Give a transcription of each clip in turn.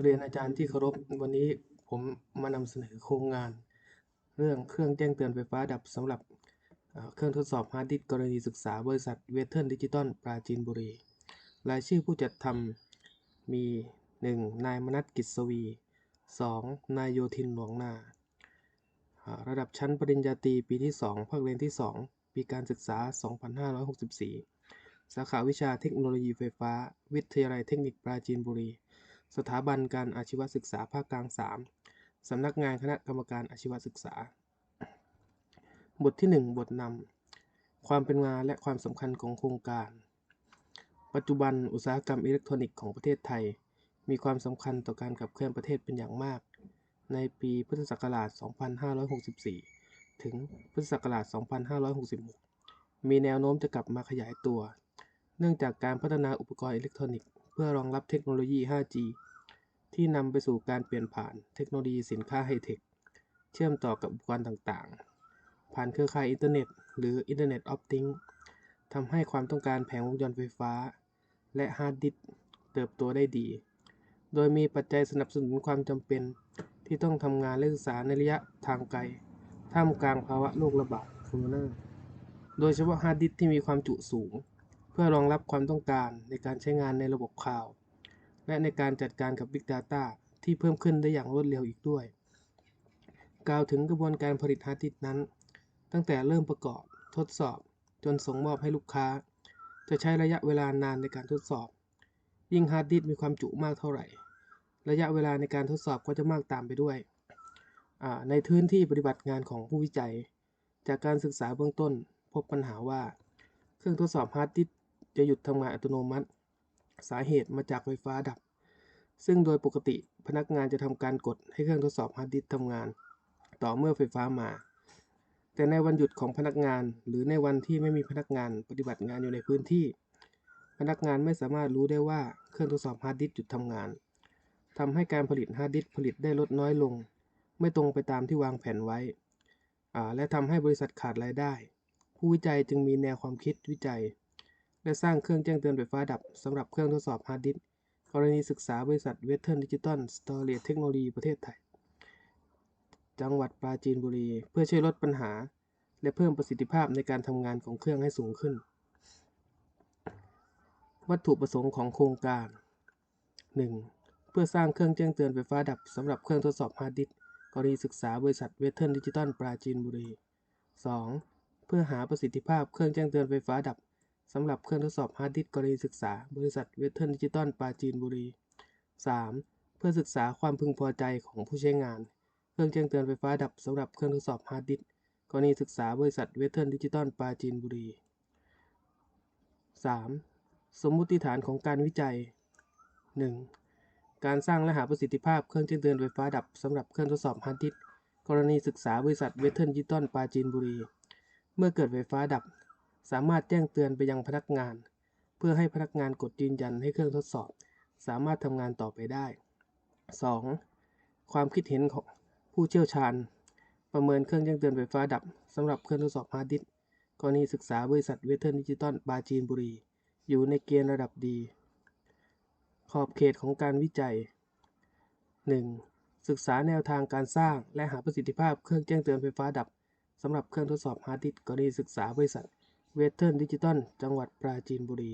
เรียนอาจารย์ที่เคารพวันนี้ผมมานำเสนอโครงงาน เรื่องเครื่องแจ้งเตือนไฟฟ้าดับสำหรับเครื่องทดสอบฮาร์ดดิสก์กรณีศึกษาบริษัทเวเทิร์นดิจิตอลปราจีนบุรี รายชื่อผู้จัดทำมี 1. นายมนัสกิจสวี 2. นายโยธินหลวงนาอ่าระดับชั้นปริญญาตรีปีที่ 2 ภาคเรียนที่ 2 ปีการศึกษา 2564 สาขาวิชาเทคโนโลยีไฟฟ้า วิทยาลัยเทคนิคปราจีนบุรี สถาบันการอาชีวศึกษาภาคกลาง 3 สำนักงานคณะกรรมการอาชีวศึกษา บทที่ 1 บทนำ ความเป็นมาและความสำคัญของโครงการ ปัจจุบันอุตสาหกรรมอิเล็กทรอนิกส์ของประเทศไทย มีความสำคัญต่อการขับเคลื่อนประเทศเป็นอย่างมาก ในปีพุทธศักราช 2564 ถึงพุทธศักราช 2566 มีแนวโน้มจะกลับมาขยายตัว เนื่องจากการพัฒนาอุปกรณ์อิเล็กทรอนิกส์ เพื่อรองรับเทคโนโลยี 5G ที่นำไปสู่การเปลี่ยนผ่านเทคโนโลยีสินค้าไฮเทค เชื่อมต่อกับอุปกรณ์ต่างๆ ผ่านเครือข่ายอินเทอร์เน็ต หรือ Internet of Things ทำให้ความต้องการแผงวงจรไฟฟ้า และฮาร์ดดิสก์เติบโตได้ดี โดยมีปัจจัยสนับสนุนความจำเป็นที่ต้องทำงานและศึกษาในระยะทางไกล ท่ามกลางภาวะโรคระบาดโคโรนา โดยเฉพาะฮาร์ดดิสก์ที่มีความจุสูง เพื่อรองรับความต้องการในการใช้งานในระบบคลาว และในการจัดการกับ Big Data ที่เพิ่มขึ้นได้อย่างรวดเร็วอีกด้วย กล่าวถึงกระบวนการผลิตฮาร์ดดิสนั้น ตั้งแต่เริ่มประกอบทดสอบ จนส่งมอบให้ลูกค้า จะใช้ระยะเวลานานในการทดสอบ ยิ่งฮาร์ดดิสมีความจุมากเท่าไหร่ ระยะเวลาในการทดสอบก็จะมากตามไปด้วย ในพื้นที่ปฏิบัติงานของผู้วิจัย จากการศึกษาเบื้องต้น พบปัญหาว่า เครื่องทดสอบฮาร์ดดิส จะหยุดทำงานอัตโนมัติ สาเหตุมาจากไฟฟ้าดับ ซึ่งโดยปกติพนักงานจะทำการกดให้เครื่องทดสอบฮาร์ดดิสก์ทำงาน ต่อเมื่อไฟฟ้ามา แต่ในวันหยุดของพนักงาน หรือในวันที่ไม่มีพนักงานปฏิบัติงานอยู่ในพื้นที่ พนักงานไม่สามารถรู้ได้ว่าเครื่องทดสอบฮาร์ดดิสก์หยุดทำงานทำให้การผลิตฮาร์ดดิสก์ผลิตได้ลดน้อยลง ไม่ตรงไปตามที่วางแผนไว้อ่าและทำให้บริษัทขาดรายได้ ผู้วิจัยจึงมีแนวความคิดวิจัย และสร้างเครื่องแจ้งเตือนไฟฟ้าดับสำหรับเครื่องทดสอบฮาร์ดดิสก์กรณีศึกษาบริษัทเวเทิร์นดิจิตอลสตอเรจเทคโนโลยีประเทศไทย จังหวัดปราจีนบุรี เพื่อช่วยลดปัญหา และเพิ่มประสิทธิภาพในการทำงานของเครื่องให้สูงขึ้น วัตถุประสงค์ของโครงการ 1. เพื่อสร้างเครื่องแจ้งเตือนไฟฟ้าดับสำหรับเครื่องทดสอบฮาร์ดดิสก์กรณีศึกษาบริษัทเวเทิร์นดิจิตอลปราจีนบุรี 2. เพื่อหาประสิทธิภาพเครื่องแจ้งเตือนไฟฟ้าดับ สำหรับเครื่องทดสอบฮาร์ดดิสก์กรณีศึกษา บริษัทเวทเทิร์นดิจิตอลปราจีนบุรี 3. เพื่อศึกษาความพึงพอใจของผู้ใช้งาน เครื่องแจ้งเตือนไฟฟ้าดับสำหรับเครื่องทดสอบฮาร์ดดิสก์กรณีศึกษาบริษัทเวทเทิร์นดิจิตอลปราจีนบุรี 3. สมมุติฐานของการวิจัย 1. การสร้างและหาประสิทธิภาพเครื่องแจ้งเตือนไฟฟ้าดับสำหรับเครื่องทดสอบฮาร์ดดิสก์กรณีศึกษาบริษัทเวทเทิร์นดิจิตอลปราจีนบุรี เมื่อเกิดไฟฟ้าดับ สามารถแจ้งเตือนไปยังพนักงาน เพื่อให้พนักงานกดยืนยันให้เครื่องทดสอบ สามารถทำงานต่อไปได้ 2. ความคิดเห็นของผู้เชี่ยวชาญ ประเมินเครื่องแจ้งเตือนไฟฟ้าดับสำหรับเครื่องทดสอบฮาร์ดดิสก์กรณีศึกษาบริษัทเวเทิร์นดิจิตอลปาจีนบุรี อยู่ในเกณฑ์ระดับดี ขอบเขตของการวิจัย 1. ศึกษาแนวทางการสร้างและหาประสิทธิภาพเครื่องแจ้งเตือนไฟฟ้าดับสำหรับเครื่องทดสอบฮาร์ดดิสก์กรณีศึกษาบริษัท เวเทิร์นดิจิตอลจังหวัดปราจีนบุรี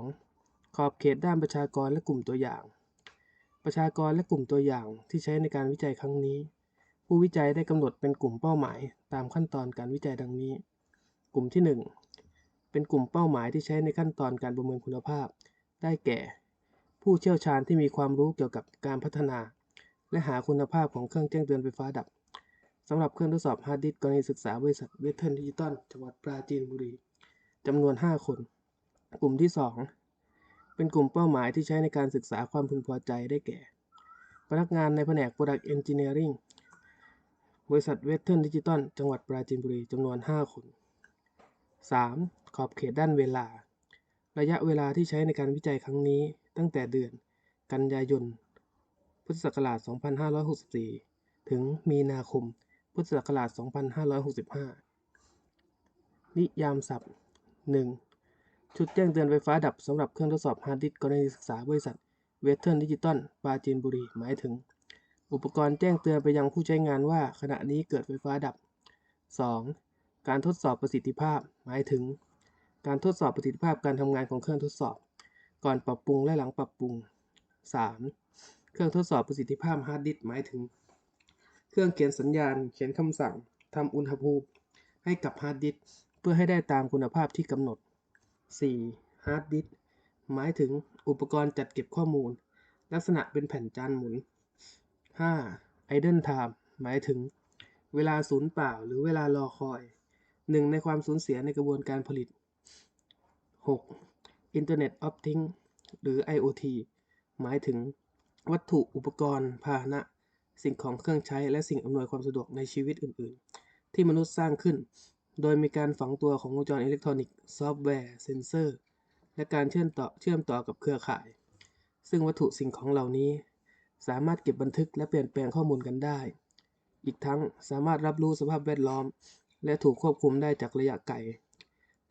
2. ขอบเขตด้านประชากรและกลุ่มตัวอย่าง ประชากรและกลุ่มตัวอย่างที่ใช้ในการวิจัยครั้งนี้ ผู้วิจัยได้กำหนดเป็นกลุ่มเป้าหมาย ตามขั้นตอนการวิจัยดังนี้ กลุ่มที่ 1 เป็นกลุ่มเป้าหมายที่ใช้ในขั้นตอนการประเมินคุณภาพ ได้แก่ ผู้เชี่ยวชาญที่มีความรู้เกี่ยวกับการพัฒนา และหาคุณภาพของเครื่องแจ้งเตือนไฟฟ้าดับ สำหรับเครื่องทดสอบฮาร์ดดิสก์กรณีศึกษาบริษัทเวเทิร์นดิจิตอลจังหวัดปราจีนบุรีจำนวน 5 คน กลุ่มที่ 2 เป็นกลุ่มเป้าหมายที่ใช้ในการศึกษาความพึงพอใจได้แก่ พนักงานในแผนก Product Engineering บริษัทเวเทิร์นดิจิตอลจังหวัดปราจีนบุรีจำนวน 5 คน 3. ขอบเขตด้านเวลา ระยะเวลาที่ใช้ในการวิจัยครั้งนี้ ตั้งแต่เดือน กันยายน พุทธศักราช 2564 ถึงมีนาคม พุทธศักราช 2565 นิยามศัพท์ 1. ชุดแจ้งเตือนไฟฟ้าดับสำหรับเครื่องทดสอบฮาร์ดดิสก์กรณีศึกษาบริษัทเวสเทิร์นดิจิตอลปราจีนบุรี หมายถึง อุปกรณ์แจ้งเตือนไปยังผู้ใช้งานว่าขณะนี้เกิดไฟฟ้าดับ 2. การทดสอบประสิทธิภาพ หมายถึง การทดสอบประสิทธิภาพการทำงานของเครื่องทดสอบ ก่อนปรับปรุงและหลังปรับปรุง 3. เครื่องทดสอบประสิทธิภาพฮาร์ดดิสก์หมายถึง เครื่องเขียนสัญญาณ เขียนคำสั่งทำอุณหภูมิ ให้กับฮาร์ดดิสก์เพื่อให้ได้ตามคุณภาพที่กำหนด 4. ฮาร์ดดิสก์หมายถึงอุปกรณ์จัดเก็บข้อมูล ลักษณะเป็นแผ่นจานหมุน 5. idle time หมายถึง เวลาสูญเปล่าหรือเวลารอคอย หนึ่งในความสูญเสียในกระบวนการผลิต 6. Internet of Things หรือ IoT หมายถึง วัตถุอุปกรณ์พาหนะ สิ่งของเครื่องใช้และสิ่งอำนวยความสะดวกในชีวิตอื่น ๆ ที่มนุษย์สร้างขึ้น โดยมีการฝังตัวของวงจรอิเล็กทรอนิกส์ซอฟต์แวร์เซนเซอร์ และการเชื่อมต่อเชื่อมต่อกับเครือข่าย ซึ่งวัตถุสิ่งของเหล่านี้ สามารถเก็บบันทึกและเปลี่ยนแปลงข้อมูลกันได้ อีกทั้งสามารถรับรู้สภาพแวดล้อม และถูกควบคุมได้จากระยะไกล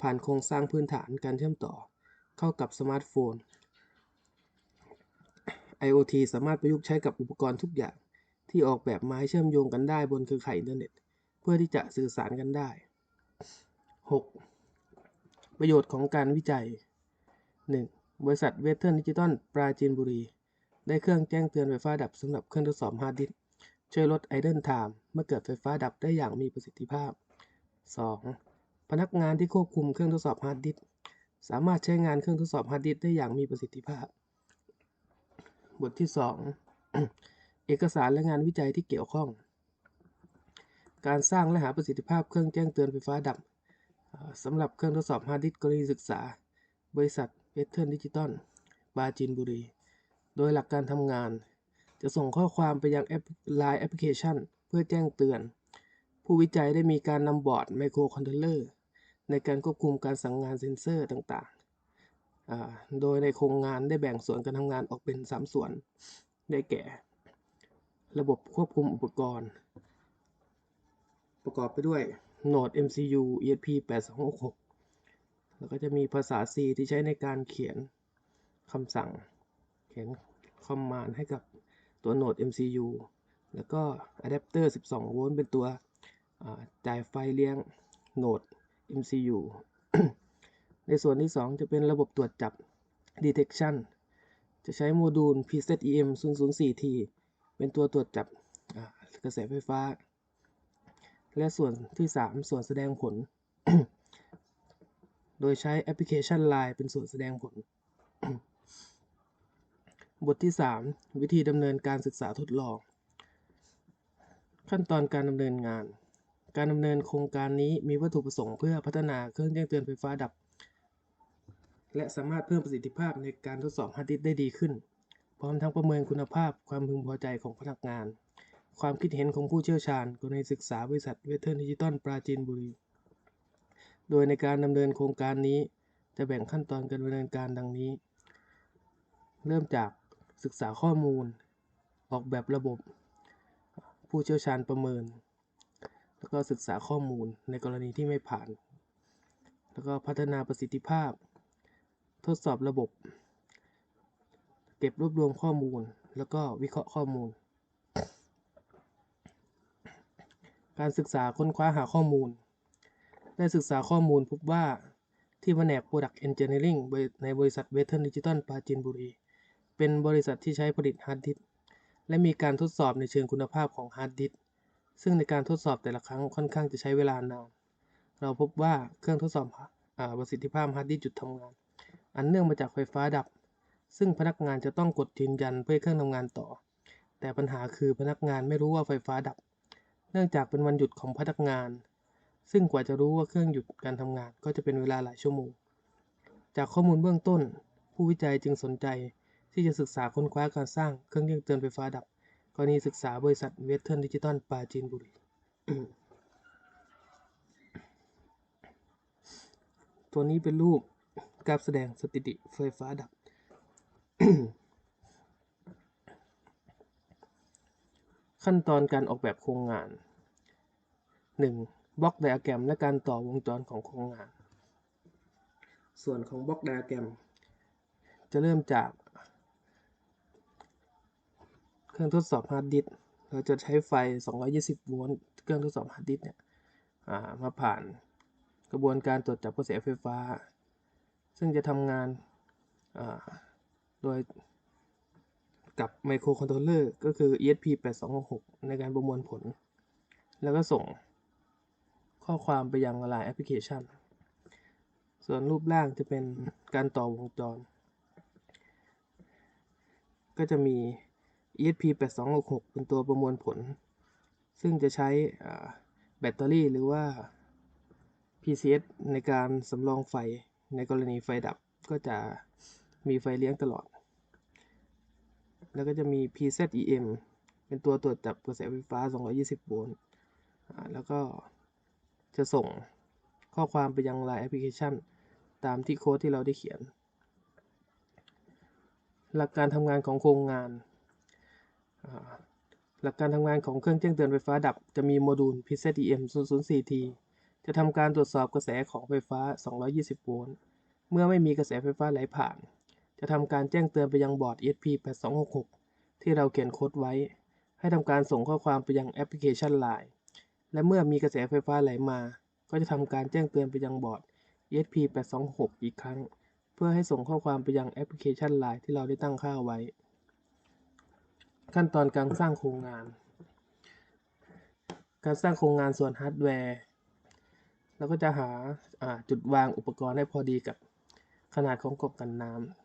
ผ่านโครงสร้างพื้นฐานการเชื่อมต่อ เข้ากับสมาร์ทโฟน IoT สามารถประยุกต์ใช้กับอุปกรณ์ทุกอย่าง ที่ออกแบบมาให้เชื่อมโยงกันได้บนเครือข่ายอินเทอร์เน็ต เพื่อที่จะสื่อสารกันได้ 6. ประโยชน์ของการวิจัย 1. บริษัทเวสเทิร์นดิจิตอลปราจีนบุรี ได้เครื่องแจ้งเตือนไฟฟ้าดับสำหรับเครื่องทดสอบฮาร์ดดิสก์ช่วยลด idle time เมื่อเกิดไฟฟ้าดับได้อย่างมีประสิทธิภาพ 2. พนักงานที่ควบคุมเครื่องทดสอบฮาร์ดดิสก์สามารถใช้งานเครื่องทดสอบฮาร์ดดิสก์ได้อย่างมีประสิทธิภาพ บทที่ 2 เอกสารและงานวิจัยที่เกี่ยวข้อง การสร้างและหาประสิทธิภาพเครื่องแจ้งเตือนไฟฟ้าดับสำหรับเครื่องทดสอบฮาร์ดดิสก์กรณีศึกษา บริษัทเวสเทิร์นดิจิตอลปาจีนบุรี โดยหลักการทำงาน จะส่งข้อความไปยังแอป Line แอปพลิเคชัน เพื่อแจ้งเตือน ผู้วิจัยได้มีการนำบอร์ดไมโครคอนโทรลเลอร์ในการควบคุมการสั่งงานเซ็นเซอร์ต่างๆ โดยในโครงงานได้แบ่งส่วนการทำงานออกเป็น 3 ส่วน ได้แก่ ระบบควบคุมอุปกรณ์ ประกอบไปด้วย Node MCU ESP8266 แล้วก็จะมีภาษา C ที่ใช้ในการเขียนคำสั่ง เขียนคอมมานด์ให้กับตัว Node MCU แล้วก็อะแดปเตอร์ 12 โวลต์เป็นตัวจ่ายไฟเลี้ยง Node MCU ในส่วนที่ 2 จะเป็นระบบตรวจจับ detection จะใช้โมดูล PZEM 004T เป็นตัวตรวจจับกระแสไฟฟ้า และส่วนที่ 3 ส่วนแสดงผล โดยใช้แอปพลิเคชัน Line เป็นส่วนแสดงผล บทที่ 3 วิธีดำเนินการศึกษาทดลอง ขั้นตอนการดำเนินงาน การดำเนินโครงการนี้มีวัตถุประสงค์เพื่อพัฒนาเครื่องแจ้งเตือนไฟฟ้าดับ และสามารถเพิ่มประสิทธิภาพในการทดสอบฮาร์ดดิสได้ดีขึ้น พร้อมทั้งประเมินคุณภาพความพึงพอใจของพนักงาน ความคิดเห็นของผู้เชี่ยวชาญกรณีศึกษาบริษัทเวสเทิร์นดิจิตอลปราจีนบุรี โดยในการดำเนินโครงการนี้ จะแบ่งขั้นตอนการดำเนินการดังนี้ เริ่มจากศึกษาข้อมูล ออกแบบระบบ ผู้เชี่ยวชาญประเมิน แล้วก็ศึกษาข้อมูลในกรณีที่ไม่ผ่าน แล้วก็พัฒนาประสิทธิภาพ ทดสอบระบบ เก็บรวบรวมข้อมูล แล้วก็วิเคราะห์ข้อมูล การศึกษาค้นคว้าหาข้อมูล ได้ศึกษาข้อมูลพบว่าที่แผนก Product Engineering ในบริษัทเวสเทิร์นดิจิตอลปราจีนบุรี เป็นบริษัทที่ใช้ผลิตฮาร์ดดิสก์และมีการทดสอบในเชิงคุณภาพของฮาร์ดดิสก์ซึ่งในการทดสอบแต่ละครั้งค่อนข้างจะใช้เวลานาน เราพบว่าเครื่องทดสอบประสิทธิภาพฮาร์ดดิสก์จุดทำงาน อันเนื่องมาจากไฟฟ้าดับ ซึ่งพนักงานจะต้องกดยืนยันเพื่อเครื่องทำงานต่อ แต่ปัญหาคือพนักงานไม่รู้ว่าไฟฟ้าดับ เนื่องจากเป็นวันหยุดของพนักงาน ซึ่งกว่าจะรู้ว่าเครื่องหยุดการทำงานก็จะเป็นเวลาหลายชั่วโมง จากข้อมูลเบื้องต้น ผู้วิจัยจึงสนใจที่จะศึกษาค้นคว้าการสร้างเครื่องแจ้งเตือนไฟฟ้าดับ กรณีศึกษาบริษัทเวสเทิร์นดิจิตอลปาจีนบุรีตัวนี้เป็นรูปกราฟแสดงสถิติไฟฟ้าดับ ขั้นตอนการออกแบบโครงงาน 1. บล็อกไดอะแกรมและการต่อวงจรของโครงงาน ส่วนของบล็อกไดอะแกรม จะเริ่มจาก เครื่องทดสอบฮาร์ดดิสเราจะใช้ไฟ 220 โวลต์เครื่องทดสอบฮาร์ดดิสเนี่ยามาผ่านกระบวนการตรวจจับกระแสไฟฟ้า ซึ่งจะทำงานา โดยกับไมโครคอนโทรลเลอร์ก็คือ ESP8266 ในการประมวลผล แล้วก็ส่งข้อความไปยังลายแอปพลิเคชัน ส่วนรูปร่างจะเป็นการต่อวงจร ก็จะมี ESP8266 เป็นตัวประมวลผล ซึ่งจะใช้แบตเตอรี่หรือว่า PCS ในการสำรองไฟในกรณีไฟดับก็จะมีไฟเลี้ยงตลอด แล้วก็จะมี PZEM เป็นตัวตรวจจับกระแสไฟฟ้า 220 โวลต์แล้วก็จะส่งข้อความไปยัง LINE แอปพลิเคชันตามที่โค้ดที่เราได้เขียน หลักการทำงานของโครงงาน หลักการทำงานของเครื่องแจ้งเตือนไฟฟ้าดับ จะมีโมดูล PZEM 004T จะทำการตรวจสอบกระแสของไฟฟ้า 220 โวลต์ เมื่อไม่มีกระแสไฟฟ้าไหลผ่าน จะทำการแจ้งเตือนไปยังบอร์ด ESP8266 ที่เราเขียนโค้ดไว้ ให้ทำการส่งข้อความไปยังแอปพลิเคชัน LINE และเมื่อมีกระแสไฟฟ้าไหลมา ก็จะทำการแจ้งเตือนไปยังบอร์ด ESP8266 อีกครั้ง เพื่อให้ส่งข้อความไปยังแอปพลิเคชัน LINE ที่เราได้ตั้งค่าไว้ ขั้นตอนการสร้างโครงงาน การสร้างโครงงานส่วนฮาร์ดแวร์เราก็จะหาาจุดวางอุปกรณ์ให้พอดีกับขนาดของกล่องกันน้ำ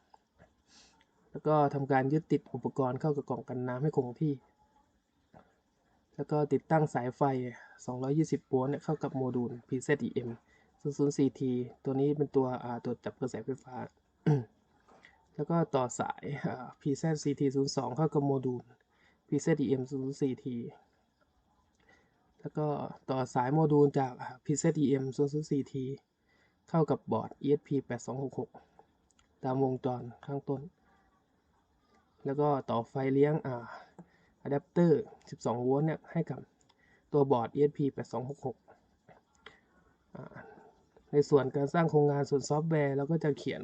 แล้วก็ทำการยึดติดอุปกรณ์เข้ากับกล่องกันน้ำให้คงที่ แล้วก็ติดตั้งสายไฟ 220 โวลต์เข้ากับโมดูล PZEM 00CT ตัวนี้เป็นตัวตรวจจับกระแสไฟฟ้า แล้วก็ต่อสายอ่า PZCT 02เข้ากับโมดูล PZEM 00CT แล้วก็ต่อสายโมดูลจากอ่า PZEM 00CT เข้ากับบอร์ด ESP8266 ตามวงจรข้างต้น แล้วก็ต่อไฟเลี้ยงอ่าอะแดปเตอร์ 12 โวลต์เนี่ยให้กับตัวบอร์ด ESP8266 อ่าในส่วนการสร้างโครงงานส่วนซอฟต์แวร์เราก็จะเขียน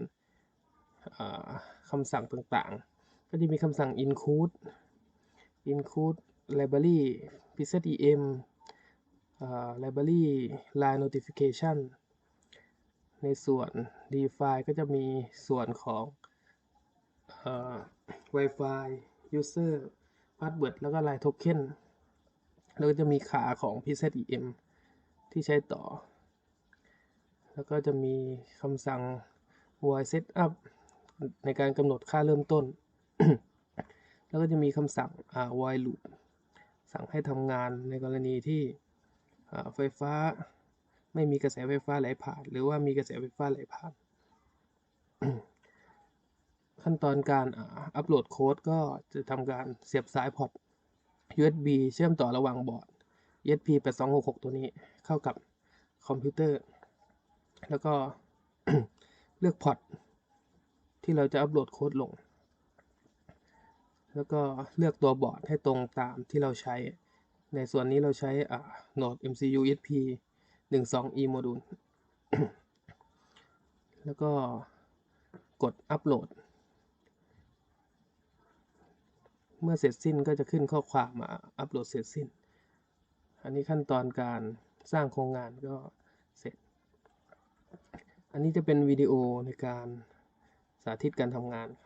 คำสั่งต่างๆ ก็จะมีคำสั่ง include include library PZEM library line notification ในส่วน define ก็จะมีส่วนของ Wi-Fi user password แล้วก็ line token แล้วก็จะมีขาของ PZEM ที่ใช้ต่อ แล้วก็จะมีคำสั่ง void setup ในการกำหนดค่าเริ่มต้น แล้วก็จะมีคำสั่งอ่า void loop สั่งให้ทำงานในกรณีที่อ่าไฟฟ้า ไม่มีกระแสไฟฟ้าไหลผ่าน หรือว่ามีกระแสไฟฟ้าไหลผ่าน ขั้นตอนการอัปโหลดโค้ดก็จะทำการเสียบสายพอร์ต USB เชื่อมต่อระหว่างบอร์ด ESP8266 ตัวนี้เข้ากับคอมพิวเตอร์ แล้วก็เลือกพอร์ตที่เราจะอัปโหลดโค้ดลง แล้วก็เลือกตัวบอร์ดให้ตรงตามที่เราใช้ ในส่วนนี้เราใช้อ Node MCU ESP 12E โมดูล แล้วก็กดอัปโหลด เมื่อเสร็จสิ้นก็จะขึ้นข้อความมาอัปโหลดเสร็จสิ้น อันนี้ขั้นตอนการสร้างโครงงานก็เสร็จ อันนี้จะเป็นวิดีโอในการสาธิตการทำงานครับ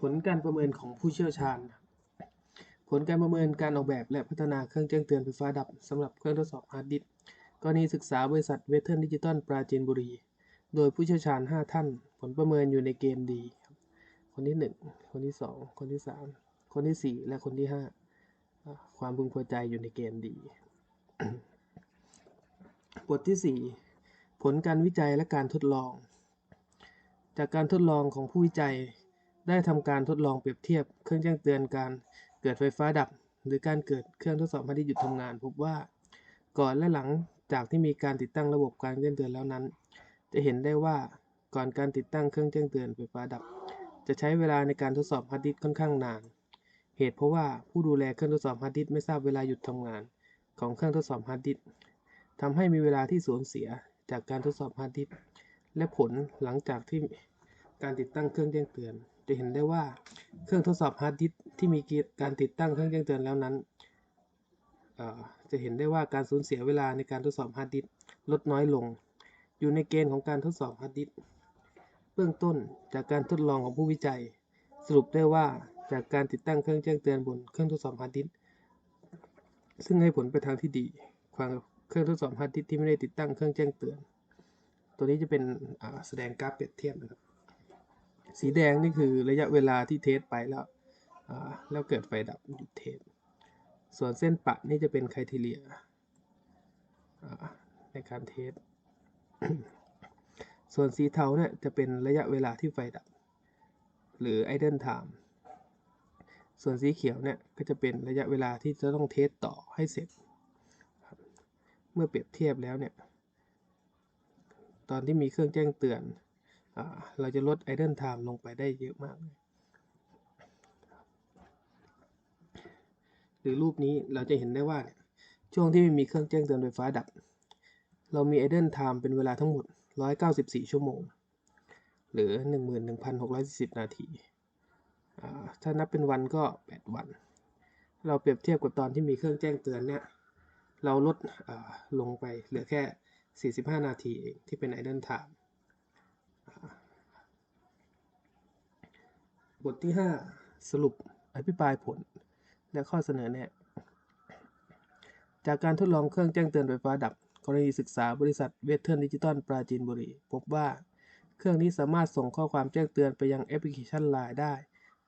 ผลการประเมินของผู้เชี่ยวชาญ ผลการประเมินการออกแบบและพัฒนาเครื่องแจ้งเตือนไฟฟ้าดับสำหรับเครื่องทดสอบฮาร์ดดิสก์กรณีศึกษาบริษัทเวทเทิร์นดิจิตอลปราจีนบุรี โดยผู้เชี่ยวชาญ 5 ท่าน ผลประเมินอยู่ในเกณฑ์ดีครับคนที่ 1 คนที่ 2 คนที่ 3 คนที่ 4 และคนที่5อ่าความพึงพอใจอยู่ในเกณฑ์ดี บทที่ 4 ผลการวิจัยและการทดลอง จากการทดลองของผู้วิจัยได้ทำการทดลองเปรียบเทียบเครื่องแจ้งเตือนการ เกิดไฟฟ้าดับ หรือการเกิดเครื่องทดสอบฮาร์ดดิสหยุดทำงาน พบว่าก่อนและหลังจากที่มีการติดตั้งระบบการแจ้งเตือนแล้วนั้น จะเห็นได้ว่าก่อนการติดตั้งเครื่องแจ้งเตือนไฟฟ้าดับ จะใช้เวลาในการทดสอบฮาร์ดดิสค่อนข้างนาน เหตุเพราะว่าผู้ดูแลเครื่องทดสอบฮาร์ดดิสไม่ทราบเวลาหยุดทำงาน ของเครื่องทดสอบฮาร์ดดิสทำให้มีเวลาที่สูญเสียจากการทดสอบฮาร์ดดิสและผลหลังจากที่การติดตั้งเครื่องแจ้งเตือน จะเห็นได้ว่าเครื่องทดสอบฮาร์ดดิสที่มีการติดตั้งเครื่องแจ้งเตือนแล้วนั้น จะเห็นได้ว่าการสูญเสียเวลาในการทดสอบฮาร์ดดิสลดน้อยลง อยู่ในเกณฑ์ของการทดสอบฮาร์ดดิสเบื้องต้นจากการทดลองของผู้วิจัย สรุปได้ว่าจากการติดตั้งเครื่องแจ้งเตือนบนเครื่องทดสอบฮาร์ดดิสซึ่งให้ผลไปทางที่ดีความเครื่องทดสอบฮาร์ดดิสที่ไม่ได้ติดตั้งเครื่องแจ้งเตือน ตัวนี้จะเป็นแสดงกราฟเปรียบเทียบนะครับ สีแดงนี่คือระยะเวลาที่เทสไปแล้วแล้วเกิดไฟดับหยุดเทสส่วนเส้นปะนี่จะเป็นไครทีเรียในการเทสส่วนสีเทาเนี่ยจะเป็นระยะเวลาที่ไฟดับ หรือ idle time ส่วนสีเขียวเนี่ยก็จะเป็นระยะเวลาที่จะต้องเทสต่อให้เสร็จ เมื่อเปรียบเทียบแล้วเนี่ย ตอนที่มีเครื่องแจ้งเตือน เราจะลด idle time ลงไปได้เยอะมากเลยหรือรูปนี้เราจะเห็นได้ว่าเนี่ยช่วงที่ไม่มีเครื่องแจ้งเตือนไฟฟ้าดับ เรามี idle time เป็นเวลาทั้งหมด 194 ชั่วโมง หรือ 11,640 นาที ถ้านับเป็นวันก็ 8 วัน เราเปรียบเทียบกับตอนที่มีเครื่องแจ้งเตือนเนี่ย เราลดลงไปเหลือแค่ 45 นาทีเองที่เป็น idle time อ่า บทที่ 5 สรุปอภิปรายผล และข้อเสนอแนะ จากการทดลองเครื่องแจ้งเตือนไฟฟ้าดับ กรณีศึกษาบริษัทเวเทิร์นดิจิตอลปราจีนบุรี พบว่าเครื่องนี้สามารถส่งข้อความแจ้งเตือนไปยังแอปพลิเคชัน LINE ได้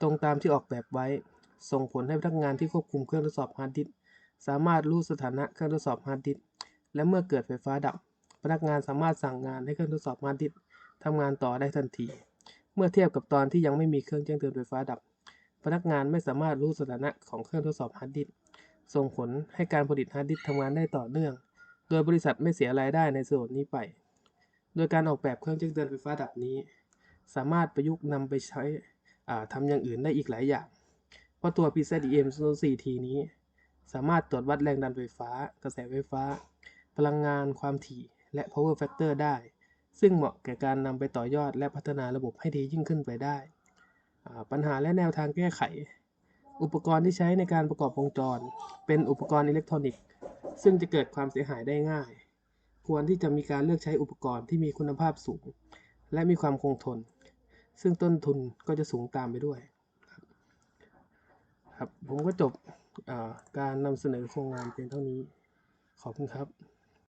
ตรงตามที่ออกแบบไว้ ส่งผลให้พนักงานที่ควบคุมเครื่องทดสอบฮาร์ดดิสสามารถรู้สถานะเครื่องทดสอบฮาร์ดดิสและเมื่อเกิดไฟฟ้าดับ พนักงานสามารถสั่งงานให้เครื่องทดสอบฮาร์ดดิส ทำงานต่อได้ทันที เมื่อเทียบกับตอนที่ยังไม่มีเครื่องแจ้งเตือนไฟฟ้าดับ พนักงานไม่สามารถรู้สถานะของเครื่องทดสอบฮาร์ดดิสก์ส่งผลให้การผลิตฮาร์ดดิสก์ทำงานได้ต่อเนื่อง โดยบริษัทไม่เสียรายได้ในส่วนนี้ไป โดยการออกแบบเครื่องแจ้งเตือนไฟฟ้าดับนี้ สามารถประยุกต์นำไปใช้ทำอย่างอื่นได้อีกหลายอย่าง เพราะตัว PZEM 04T นี้ สามารถตรวจวัดแรงดันไฟฟ้า กระแสไฟฟ้า พลังงานความถี่ และ power factor ได้ ซึ่งเหมาะแก่การนำไปต่อยอดและพัฒนาระบบให้ดียิ่งขึ้นไปได้ ปัญหาและแนวทางแก้ไข อุปกรณ์ที่ใช้ในการประกอบวงจร เป็นอุปกรณ์อิเล็กทรอนิกส์ ซึ่งจะเกิดความเสียหายได้ง่าย ควรที่จะมีการเลือกใช้อุปกรณ์ที่มีคุณภาพสูง และมีความคงทน ซึ่งต้นทุนก็จะสูงตามไปด้วยครับผมก็จบการนำเสนอโครงงานเพียงเท่านี้ ขอบคุณครับ